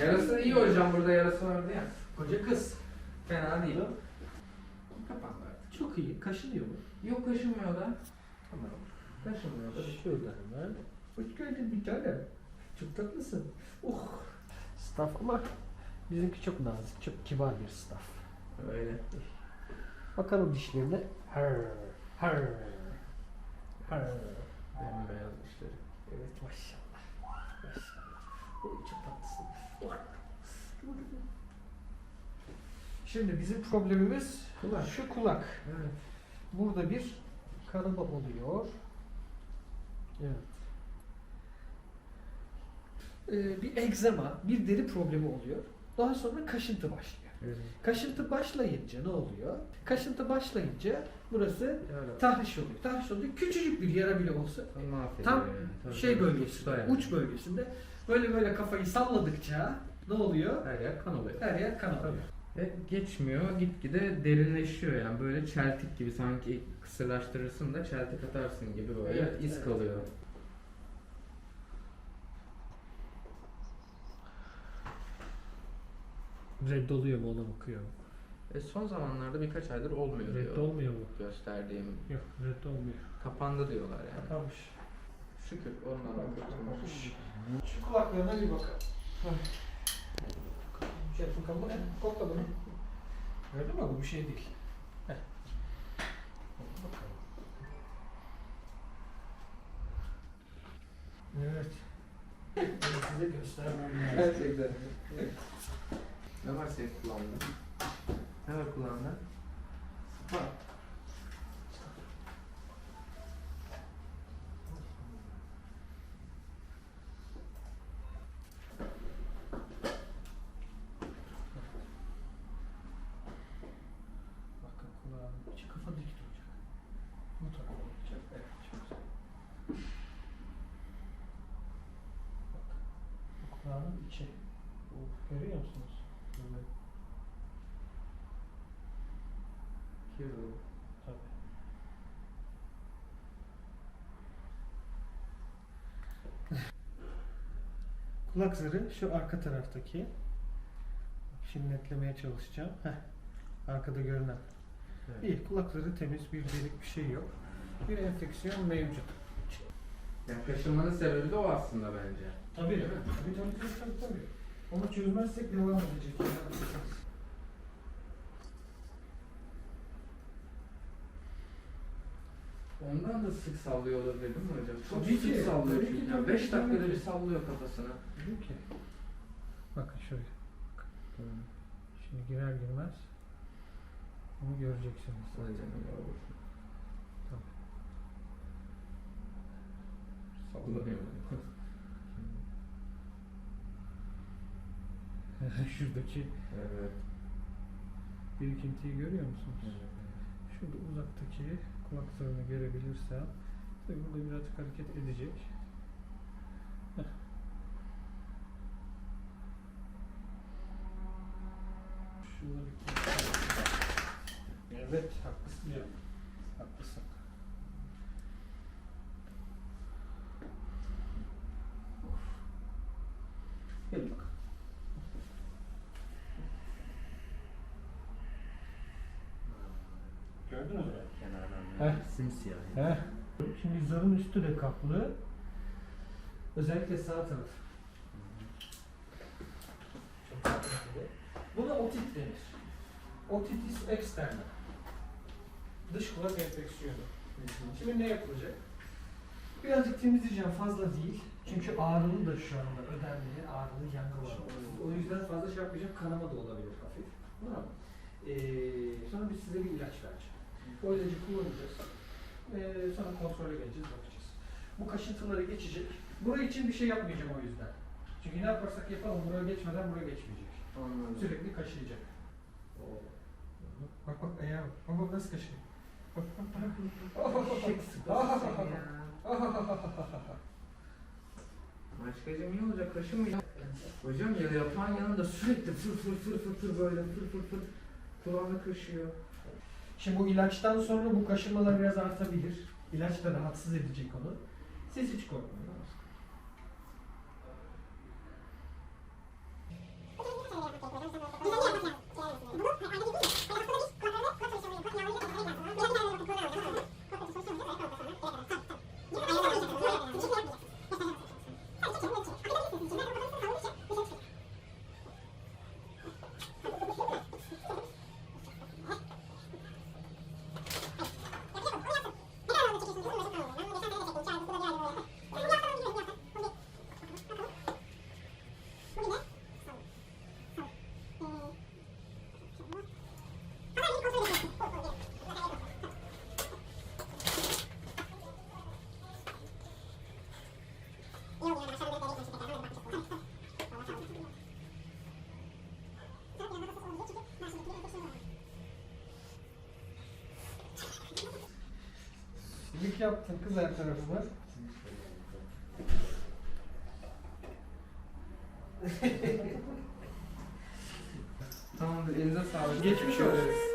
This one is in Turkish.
Yarası iyi hocam burada yarası vardı ya. Koca kız. Fena değil. Kapandı artık. Çok iyi. Kaşınıyor mu? Yok kaşınmıyor da. Tamam. Kaşınmıyor da. Şurada hemen. Hoş geldin bir tanem. Çok tatlısın. Oh. Staff ama bizimki çok nazik, çok kibar bir staff. Öyle. Bakalım dişlerine. Her, her, her. Bembeyaz dişleri. Evet maşallah. Maşallah. Oy, çok. Şimdi bizim problemimiz Kulak. şu kulak. Evet. Burada bir kanama oluyor. Evet. Ee, bir egzama, bir deri problemi oluyor. Daha sonra kaşıntı başlıyor. Evet. Kaşıntı başlayınca ne oluyor? Kaşıntı başlayınca burası Öyle. tahriş oluyor. Tahriş oluyor. Küçücük bir yara bile olsa Tam tam yani. Tabii şey bölgesinde, yani. uç bölgesinde böyle böyle kafayı salladıkça ne oluyor? Her yer kan oluyor. Her yer kan alıyor. Ve geçmiyor, gitgide derinleşiyor yani böyle çeltik gibi sanki kısırlaştırırsın da çeltik atarsın gibi böyle Evet, iz evet. kalıyor. Reddoluyor mu ona bakıyorum. E son zamanlarda birkaç aydır olmuyor diyor. Reddolmuyor mu? Gösterdiğim Yok reddolmuyor. kapandı diyorlar yani. Kapanmış. Şükür ondan da kurtulmuş. Şu kulaklarına bir bakalım. Şey bakalım bu ne? Kokla bunu. Gördün mü? Bu bir şey değil. Heh. Evet. Bunu size göstermem lazım. Gerçekten. ne var senin kulağında? Ne var kulağında? Bak. Bu tarafa olacak. Evet çok güzel. Bak. Bu kulağın içi. Bu, görüyor musunuz? Evet. Kiro. Tabii. Kulak zarı şu arka taraftaki. Şimdi netlemeye çalışacağım. Heh. Arkada görünen. Evet. İyi. Kulak zarı temiz. Bir delik bir şey yok. Bir enfeksiyon mevcut. Yani kaşınmanın sebebi de o aslında bence. Tabii. Tabii tabii tabii tabii. tabii. Onu çözmezsek devam edecek. Ondan da sık sallıyor olabilir değil mi hocam? Çok Tabii sık ki, sallıyor tabii ki, çünkü. tabii 5 ki, dakikada tabii bir ki. sallıyor kafasını. Dedim ki. Bakın şöyle. Şimdi girer girmez. Onu göreceksiniz. Hadi canım yavrum. Tabii. Sallanıyor. Şuradaki evet. birikintiyi görüyor musunuz? Şurada uzaktaki kulak zarını görebilirsem tabii burada birazcık hareket edecek. Heh. Şunları Evet, haklısın ya. Haklısın. Gel bak. Gördünüz mü? Kenardan Heh. simsiyah. Heh. Şimdi zarın üstü de kaplı. Özellikle sağ taraf. Buna otit denir. Otitis externa. Dış kulak enfeksiyonu. Şimdi ne yapılacak? Birazcık temizleyeceğim fazla değil. Çünkü ağrılı da şu anda ödemli, ağrılı yangı var. O yüzden fazla şey yapmayacağım. Kanama da olabilir hafif. Tamam mı? Ee, sonra biz size bir ilaç vereceğim. O ilacı kullanacağız. Ee, sonra kontrole geleceğiz, bakacağız. Bu kaşıntıları geçecek. Buraya için bir şey yapmayacağım o yüzden. Çünkü ne yaparsak yapalım buraya geçmeden buraya geçmeyecek. Anladım. Sürekli kaşıyacak. Bak bak ayağa bak. Bak bak nasıl kaşıyor. Başkacığım iyi olacak kaşınmıyor. Hocam ya yapan yanında sürekli fır fır fır fır fır böyle fır fır fır kulağını kaşıyor. Şimdi bu ilaçtan sonra bu kaşınmalar biraz artabilir. İlaç da rahatsız edecek onu. Siz hiç korkmayın. Silik yaptın kız her tarafına. Silik. Tamamdır elinize sağlık. Geçmiş olsun.